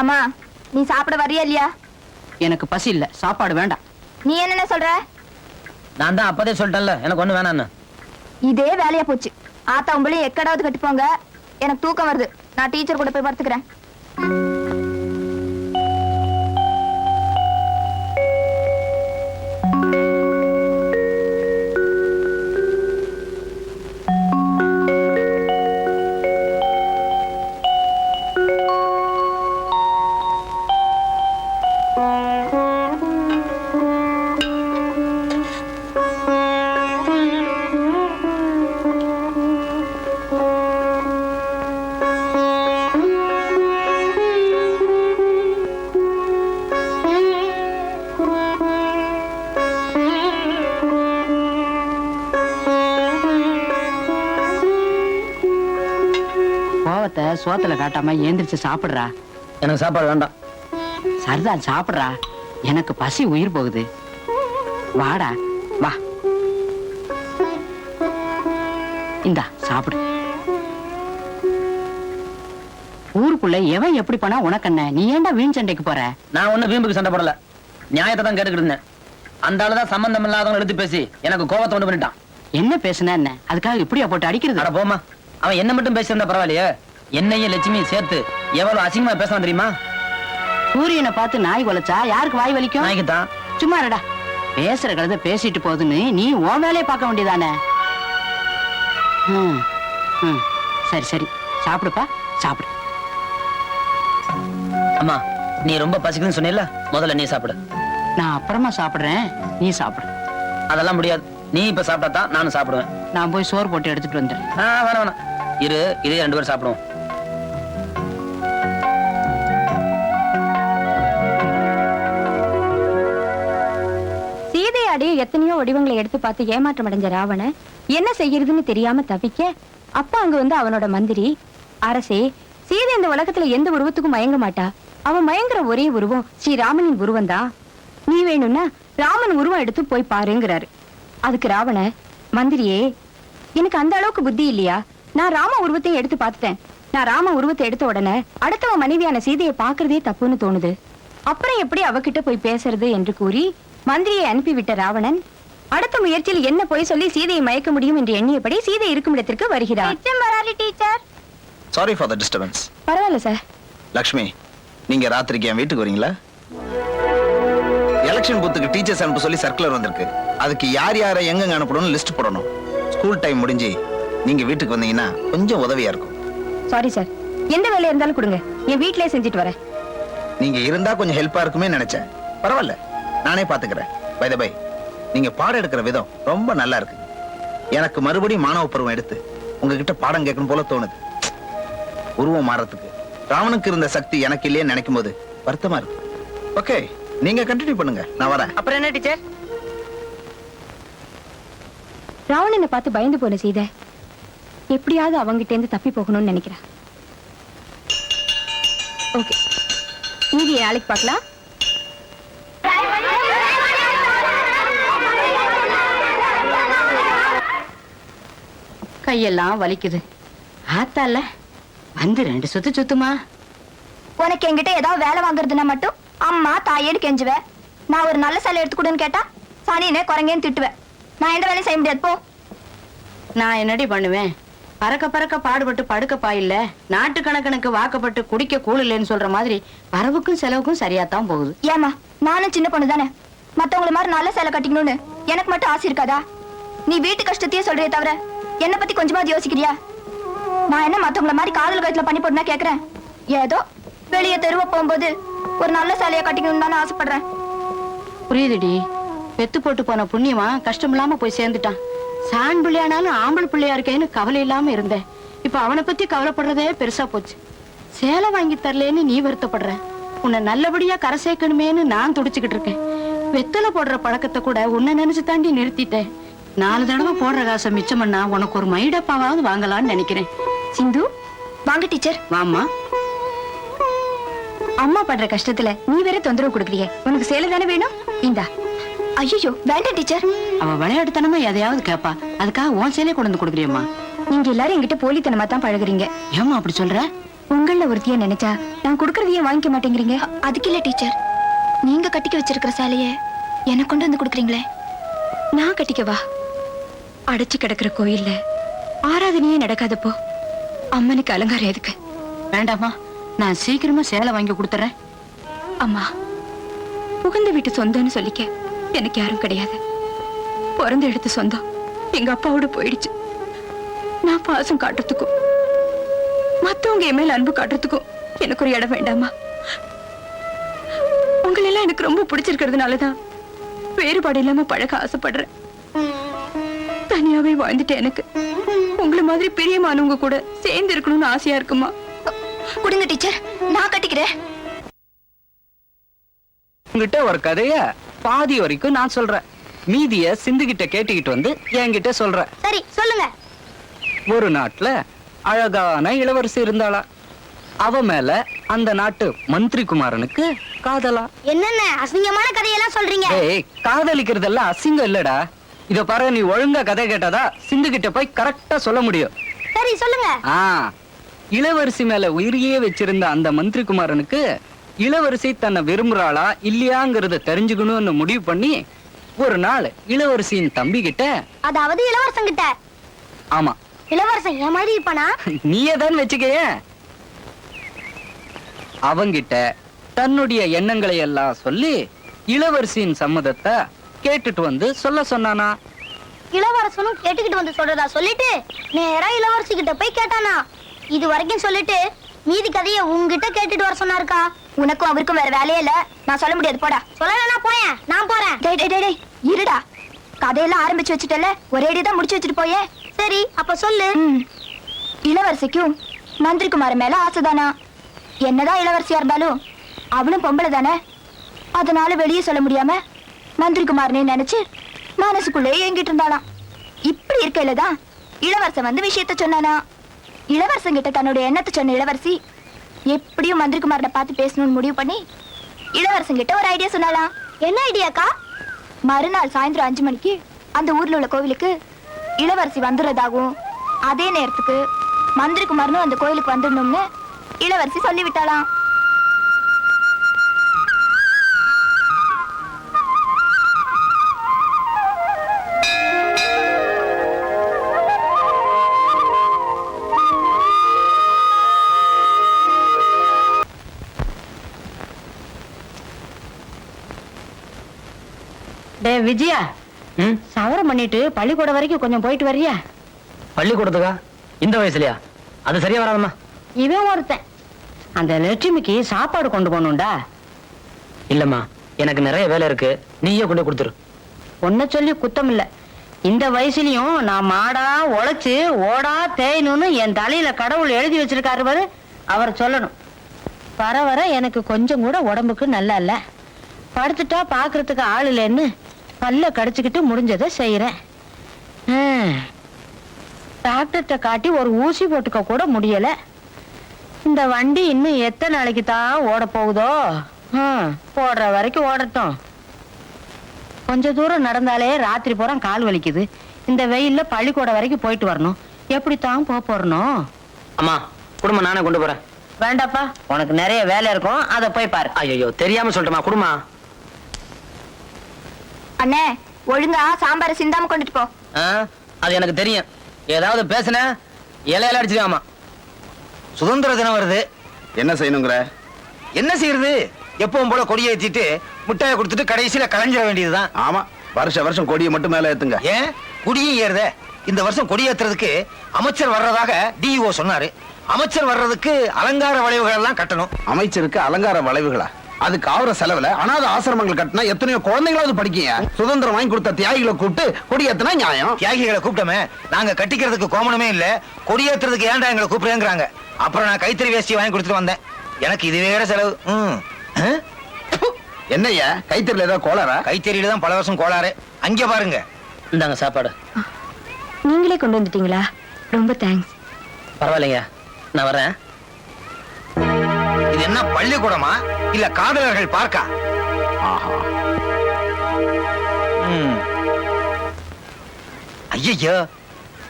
அம்மா நீ சாப்பிட வரியா இல்லையா? எனக்கு பசி இல்ல சாப்பாடு வேண்டாம். நீ என்னென்ன சொல்ற? நான் தான் அப்பதே சொல்லிட்டேன்ல எனக்கு ஒண்ணு வேணான்னு இதே வேலையா போச்சு. ஆத்தா உங்களையும் எக்கடாவது கட்டிப்போங்க. எனக்கு தூக்கம் வருது. நான் டீச்சர் கூட போய் படுத்துக்கிறேன். சோத்துல காட்டாம ஏந்திரிச்சு சாப்பிடுறா. எனக்கு சாப்பாடு வேண்டாம். சரிதான் சாப்பிடுறா. எனக்கு பசி உயிர் போகுது. வாடா வா. இந்தா சாப்பிடு. ஊருக்குள்ள எவன் எப்படி பண்ணா உனக்கு என்ன? நீ ஏன்டா வீண் சண்டைக்கு போற? நான் ஒண்ணு வீம்புக்கு சண்டை போடல. நியாயத்தை தான் கேட்டுக்கிட்டு இருந்தேன். அந்த ஆளு தான் சம்பந்தம் இல்லாதவங்க எடுத்து பேசி எனக்கு கோவத்தை உண்டு பண்ணிட்டான். என்ன பேசுன என்ன? அதுக்காக இப்படியா போட்டு அடிக்கிறது? அட போமா அவன் என்ன மட்டும் பேசியிருந்தா பரவாயில்லையே. என்னையும் லட்சுமியும் சேர்த்து எவ்வளவு அசிங்கமா பேசலாம் தெரியுமா? சூரியனை பார்த்து நாய் வளைச்சா யாருக்கு வாய் வலிக்கும்? நாய்க்கு தான் சும்மா இருடா. பேசுற கழுத பேசிட்டு போகுதுன்னு நீ உன் வேலையை பார்க்க வேண்டியதானே? ம், ம். சரி சரி. சாப்பிடுப்பா சாப்பிடு. அம்மா நீ ரொம்ப பசிக்குதுன்னு சொன்னீல்ல முதல்ல நீ சாப்பிடு. நான் அப்புறமா சாப்பிடுறேன். நீ சாப்பிடு. அதெல்லாம் முடியாது. நீ இப்ப சாப்பிட்டா தான் நானும் சாப்பிடுவேன். நான் போய் சோறு போட்டு எடுத்துட்டு வந்துடுறேன். ஆ, வேணாம் வேணாம். இரு இதே ரெண்டு பேரும் சாப்பிடுவோம். சீதையாடி எத்தனையோ வடிவங்களை எடுத்து பார்த்து ஏமாற்றம் அடைஞ்ச ராவண என்ன செய்யறதுன்னு தெரியாம தவிக்க அப்பா அங்க வந்து அவனோட மந்திரி அரசே சீதை இந்த உலகத்துல எந்த உருவத்துக்கும் மயங்க மாட்டா. அவன் மயங்குற ஒரே உருவம் ஸ்ரீராமனின் உருவம் தான். நீ வேணும்னா ராமன் உருவம் எடுத்து போய் பாருங்கிறாரு. அதுக்கு ராவண மந்திரியே எனக்கு அந்த அளவுக்கு புத்தி இல்லையா? நான் ராம உருவத்தையும் எடுத்து பார்த்துட்டேன். நான் ராம உருவத்தை எடுத்த உடனே அடுத்தவன் மனைவியான சீதையை பாக்குறதே தப்புன்னு தோணுது. அப்புறம் எப்படி அவகிட்ட போய் பேசுறது? என்று கூறி மந்திரியை அனுப்பிவிட்ட ராவணன் அடுத்த முயற்சியில் என்ன போய் சொல்லி சீதையை மயக்க முடியும் என்று எண்ணியபடி சீதை இருக்கும் இடத்திற்கு வருகிறார் teacher sorry for the disturbance பரவாயில்ல சார் லக்ஷ்மி நீங்க ராத்திரிக்கு என் வீட்டுக்கு வரீங்களா? எலெக்ஷன் பூத்துக்கு டீச்சர்ஸ் அனுப்ப சொல்லி சர்க்குலர் வந்திருக்கு. அதுக்கு யார் யாரை எங்கெங்க அனுப்பணும்னு லிஸ்ட் போடணும். ஸ்கூல் டைம் முடிஞ்சு நீங்க வீட்டுக்கு வந்தீங்கன்னா கொஞ்சம் உதவியா இருக்கும். சாரி சார் எந்த வேலை இருந்தாலும் கொடுங்க. என் வீட்லயே செஞ்சுட்டு வரேன். நீங்க இருந்தா கொஞ்சம் ஹெல்ப்பா இருக்குமே நினைச்சேன். பரவாயில்ல. நானே பாத்துக்கிறேன். பை பை நீங்க பாடம் எடுக்கிற விதம் ரொம்ப நல்லா இருக்கு. எனக்கு மறுபடியும் மாணவ பருவம் எடுத்து உங்ககிட்ட பாடம் கேட்கணும் போல தோணுது. உருவம் மாறத்துக்கு ராவனுக்கு இருந்த சக்தி எனக்கு இல்லையே நினைக்கும் போது வருத்தமா இருக்கு. ஓகே நீங்க கண்டினியூ பண்ணுங்க. நான் வரேன். அப்புறம் என்ன டீச்சர்? ராவணனை பார்த்து பயந்து போன சீதை. எப்படியாவது அவங்கிட்ட இருந்து தப்பி போகணும்னு நினைக்கிறேன். ஓகே மீதி நாளைக்கு பார்க்கலாம். கையெல்லாம் வலிக்குது. ஆத்தால வந்து ரெண்டு சுத்து சுத்துமா? உனக்கு என்கிட்ட ஏதாவது வேலை வாங்குறதுன்னா மட்டும் அம்மா தாயேன்னு கெஞ்சுவேன் நான் ஒரு நல்ல சேலை எடுத்து கொடுன்னு கேட்டா சனினே குரங்கேன்னு திட்டுவேன் நான் எந்த வேலையும் செய்ய முடியாது போ. நான் என்னடி பண்ணுவேன்? பறக்க பறக்க பாடுபட்டு படுக்க பாயில்ல. நாட்டு கணக்கனுக்கு வாக்கப்பட்டு குடிக்க கூழ் இல்லைன்னு சொல்ற மாதிரி வரவுக்கும் செலவுக்கும் சரியாத்தான் போகுது. ஏமா நானும் சின்ன பொண்ணு தானே. மத்தவங்கள மாதிரி நல்ல சேலை கட்டிக்கணும்னு எனக்கு மட்டும் ஆசை இருக்காதா? நீ வீட்டு கஷ்டத்தையே சொல்றியே தவிர என்ன பத்தி கொஞ்சமாவது யோசிக்கிறியா? நான் என்ன மத்தவங்கள மாதிரி காதல் கயத்துல பண்ணி போட்டுனா கேக்குறேன்? ஏதோ வெளியே தெருவ போகும்போது ஒரு நல்ல சேலையை கட்டிக்கணும்னு தானே ஆசைப்படுறேன். புரியுதுடி. பெத்து போட்டு போன புண்ணியமா கஷ்டம் இல்லாம போய் சேர்ந்துட்டான். சாண் பிள்ளையானாலும் ஆம்பளை பிள்ளையா இருக்கேன்னு கவலை இல்லாம இருந்தேன். இப்ப அவனை பத்தி கவலைப்படுறதே பெருசா போச்சு. சேலை வாங்கி தரலேன்னு நீ வருத்தப்படுற. உன்னை நல்லபடியா கரை சேர்க்கணுமேன்னு நான் துடிச்சுக்கிட்டு இருக்கேன். வெத்தலை போடுற பழக்கத்தை கூட உன்னை நினைச்சு தாண்டி நிறுத்திட்டேன். நாலு தடவை போடுற காசை மிச்சம் பண்ணா உனக்கு ஒரு மைடப்பாவாவது வாங்கலாம்னு நினைக்கிறேன். சிந்து வாங்க டீச்சர். வாமா அம்மா படுற கஷ்டத்துல நீ வேற தொந்தரவு கொடுக்குறியே. உனக்கு சேலை தானே வேணும்? இந்தா. ஐயோ வேண்டாம் டீச்சர். அவ விளையாட்டுத்தனமா எதையாவது கேப்பா. அதுக்காக உன் சேலையை கொண்டு வந்து கொடுக்குறியம்மா. நீங்க எல்லாரும் என்கிட்ட போலித்தனமா தான் பழகுறீங்க. ஏமா அப்படி சொல்ற? உங்கள ஒருத்திய நினைச்சா நான் கொடுக்கறதையே வாங்கிக்க மாட்டேங்கிறீங்க? அதுக்கு இல்ல டீச்சர். நீங்க கட்டிக்க வச்சிருக்கிற சேலைய எனக்கு கொண்டு வந்து கொடுக்குறீங்களே. நான் கட்டிக்கவா? அடைச்சு கிடக்குற கோயில்ல ஆராதனையே நடக்காதப்போ அம்மனுக்கு அலங்காரம் எதுக்கு? வேண்டாமா நான் சீக்கிரமா சேலை வாங்கி கொடுத்துறேன். அம்மா புகுந்த வீட்டு சொந்தம்னு சொல்லிக்க எனக்கு யாரும் கிடையாது. பிறந்த எடுத்த சொந்தம் எங்க அப்பாவோட போயிடுச்சு. நான் பாசம் காட்டுறதுக்கும் மத்தவங்க என் மேல அன்பு காட்டுறதுக்கும் எனக்கு ஒரு இடம் வேண்டாமா உங்களை எல்லாம் எனக்கு ரொம்ப பிடிச்சிருக்கிறதுனாலதான் வேறுபாடு இல்லாம பழக ஆசைப்படுறேன். தனியாவே வாழ்ந்துட்டேன் எனக்கு. உங்களை மாதிரி பிரியமானவங்க கூட சேர்ந்து இருக்கணும்னு ஆசையா இருக்குமா? கொடுங்க டீச்சர் நான் கட்டிக்கிறேன். உங்ககிட்ட ஒரு கதைய பாதி வரைக்கும் நான் சொல்றேன். மீதிய சிந்து கிட்ட கேட்டுக்கிட்டு வந்து என்கிட்ட சொல்ற சரி சொல்லுங்க. ஒரு நாட்டுல அழகான இளவரசி இருந்தாளா? அவ மேல அந்த நாட்டு மந்திரி குமாரனுக்கு காதலா? என்னென்ன அசிங்கமான கதையெல்லாம் சொல்றீங்க? ஏய் காதலிக்கிறதெல்லாம் அசிங்கம் இல்லடா. இத பாரு நீ ஒழுங்கா கதை கேட்டாதா சிந்து கிட்ட போய் கரெக்டா சொல்ல முடியும். சரி சொல்லுங்க. ஆ இளவரசி மேல உயிரையே வச்சிருந்த அந்த மந்திரி குமாரனுக்கு இளவரசி தன்னை விரும்புறாளா இல்லையாங்கிறத தெரிஞ்சுக்கணும்னு முடிவு பண்ணி ஒரு நாள் இளவரசியின் தம்பி கிட்ட அதாவது இளவரசன் கிட்ட ஆமா. இளவரசன் என் மாதிரி இருப்பானா? நீயே தான் வச்சுக்கய. அவங்கிட்ட தன்னுடைய எண்ணங்களை எல்லாம் சொல்லி இளவரசியின் சம்மதத்தை கேட்டுட்டு வந்து சொல்ல சொன்னானா? இளவரசனும் கேட்டுக்கிட்டு வந்து சொல்றதா சொல்லிட்டு நேரா இளவரசி கிட்ட போய் கேட்டானா. இது வரைக்கும் சொல்லிட்டு மீதி கதைய உங்ககிட்ட கேட்டுட்டு வர சொன்னாருக்கா. உனக்கும் அவருக்கும் வேற வேலையே இல்ல. நான் சொல்ல முடியாது. போடா. சொல்லலன்னா போயேன் நான் போறேன். டேய் டேய் டேய், இருடா. கதையெல்லாம் ஆரம்பிச்சு வச்சுட்டல ஒரே தான் முடிச்சு வச்சுட்டு போயே. சரி அப்ப சொல்லு. இளவரசிக்கும் மந்திரி குமார மேல ஆசைதானா? என்னதான் இளவரசியா இருந்தாலும் அவளும் பொம்பளை தானே அதனால வெளியே சொல்ல முடியாம நந்திரிகுமார்னே நினைச்சு மனசுக்குள்ளே ஏங்கிட்டு இருந்தாளாம். இப்படி இருக்கையில தான் இளவரசன் வந்து விஷயத்த சொன்னானா? இளவரசன் கிட்ட தன்னுடைய எண்ணத்தை சொன்ன இளவரசி எப்படியும் மந்திரிகுமாரனை பார்த்து பேசணும்னு முடிவு பண்ணி இளவரசன் கிட்ட ஒரு ஐடியா சொன்னாலாம் என்ன ஐடியாக்கா மறுநாள் சாயந்தரம் அஞ்சு மணிக்கு அந்த ஊர்ல உள்ள கோவிலுக்கு இளவரசி வந்துடுறதாகவும் அதே நேரத்துக்கு மந்திரிகுமாரனும் அந்த கோயிலுக்கு வந்துடணும்னு இளவரசி சொல்லிவிட்டாளாம். டே விஜயா. ம்? சவரம் பண்ணிட்டு பள்ளிக்கூடம் வரைக்கும் கொஞ்சம் போயிட்டு வர்றியா? பள்ளிக்கூடத்துக்கா? இந்த வயசுலயா? அது சரியா வராதம்மா. இவன் ஒருத்தன். அந்த லட்சுமிக்கு சாப்பாடு கொண்டு போகணும்டா. இல்லம்மா எனக்கு நிறைய வேலை இருக்கு. நீயே கொண்டு கொடுத்துரு. ஒன்ன சொல்லி குத்தம் இல்ல. இந்த வயசுலயும் நான் மாடா உழைச்சு ஓடா தேயணும்னு என் தலையில கடவுள் எழுதி வச்சிருக்காரு பாரு அவர் சொல்லணும். வர வர எனக்கு கொஞ்சம் கூட உடம்புக்கு நல்லா இல்ல. படுத்துட்டா பாக்குறதுக்கு ஆள் இல்லைன்னு பல்ல கடிச்சுக்கிட்டு முடிஞ்சதை செய்யறேன். டாக்டர்கிட்ட காட்டி ஒரு ஊசி போட்டுக்க கூட முடியல. இந்த வண்டி இன்னும் எத்தனை நாளைக்கு தான் ஓட போகுதோ? போடுற வரைக்கும் ஓடட்டும். கொஞ்ச தூரம் நடந்தாலே ராத்திரி பூரா கால் வலிக்குது. இந்த வெயில்ல பள்ளிக்கூடம் வரைக்கும் போயிட்டு வரணும். எப்படித்தான் போக போறணும்? அம்மா குடும்பம் நானே கொண்டு போறேன். வேண்டாப்பா. உனக்கு நிறைய வேலை இருக்கும் அதை போய் பாரு. ஐயோ தெரியாம சொல்லிட்டேமா குடுமா. அண்ணே ஒழுங்கா சாம்பார் சிந்தாம கொண்டுட்டு போ. அது எனக்கு தெரியும். ஏதாவது பேசுன இலையில அடிச்சிருக்காமா சுதந்திர தினம் வருது. என்ன செய்யணுங்கிற? என்ன செய்யறது? எப்பவும் போல கொடியை ஏத்திட்டு முட்டாயை கொடுத்துட்டு கடைசியில கலைஞ்சிட வேண்டியதுதான். ஆமா வருஷ வருஷம் கொடியை மட்டும் மேல ஏத்துங்க. ஏன்? குடியும் ஏறுதே. இந்த வருஷம் கொடியேத்துறதுக்கு அமைச்சர் வர்றதாக டிஇஓ சொன்னாரு. அமைச்சர் வர்றதுக்கு அலங்கார வளைவுகள் எல்லாம் கட்டணும். அமைச்சருக்கு அலங்கார வளைவுகளா? அதுக்கு ஆகுற செலவுல அனாதை ஆசிரமங்கள் கட்டினா எத்தனையோ குழந்தைங்களாவது படிக்கீங்க? சுதந்திரம் வாங்கி கொடுத்த தியாகிகளை கூப்பிட்டு கொடி ஏத்துனா நியாயம். தியாகிகளை கூப்பிட்டோமே நாங்க கட்டிக்கிறதுக்கு கோமணமே இல்ல கொடியேத்துறதுக்கு ஏன்டா எங்களை கூப்பிடுங்கிறாங்க அப்புறம் நான் கைத்தறி வேஷ்டி வாங்கி கொடுத்துட்டு வந்தேன். எனக்கு இது வேற செலவு? என்னய்யா? கைத்தறில ஏதாவது கோளாரா கைத்தறியில தான் பல வருஷம் கோளாறு. அங்க பாருங்க. இந்தாங்க சாப்பாடு. நீங்களே கொண்டு வந்துட்டீங்களா? ரொம்ப தேங்க்ஸ் பரவாயில்லைங்க. நான் வரேன் என்ன பள்ளிக்கூடமா? இல்ல காதலர்கள் பார்க்கா? ஆஹா. ஐயோ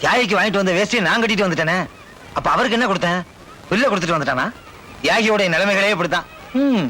தியாகிக்கு வாங்கிட்டு வந்த வேஸ்டியை நான் கட்டிட்டு வந்துட்டேனே. அப்ப அவருக்கு என்ன கொடுத்தேன்? பில்ல கொடுத்துட்டு வந்துட்டானா? தியாகியோட நிலைமைகளே இப்படித்தான். ம்.